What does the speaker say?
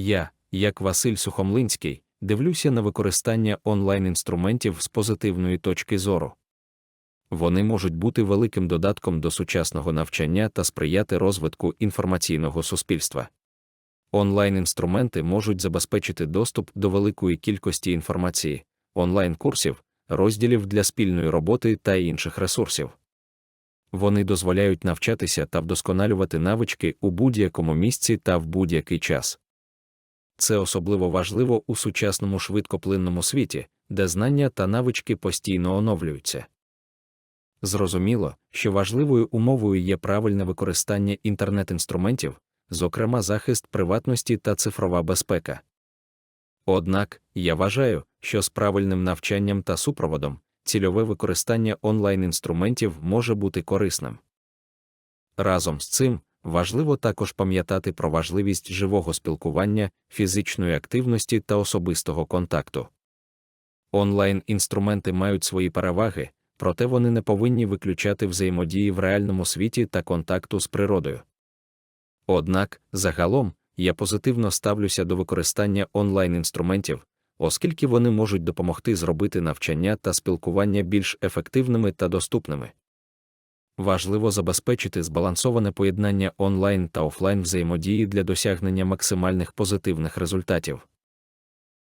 Я, як Василь Сухомлинський, дивлюся на використання онлайн-інструментів з позитивної точки зору. Вони можуть бути великим додатком до сучасного навчання та сприяти розвитку інформаційного суспільства. Онлайн-інструменти можуть забезпечити доступ до великої кількості інформації, онлайн-курсів, розділів для спільної роботи та інших ресурсів. Вони дозволяють навчатися та вдосконалювати навички у будь-якому місці та в будь-який час. Це особливо важливо у сучасному швидкоплинному світі, де знання та навички постійно оновлюються. Зрозуміло, що важливою умовою є правильне використання інтернет-інструментів, зокрема захист приватності та цифрова безпека. Однак, я вважаю, що з правильним навчанням та супроводом цільове використання онлайн-інструментів може бути корисним. Разом з цим важливо також пам'ятати про важливість живого спілкування, фізичної активності та особистого контакту. Онлайн-інструменти мають свої переваги, проте вони не повинні виключати взаємодії в реальному світі та контакту з природою. Однак, загалом, я позитивно ставлюся до використання онлайн-інструментів, оскільки вони можуть допомогти зробити навчання та спілкування більш ефективними та доступними. Важливо забезпечити збалансоване поєднання онлайн та офлайн взаємодії для досягнення максимальних позитивних результатів.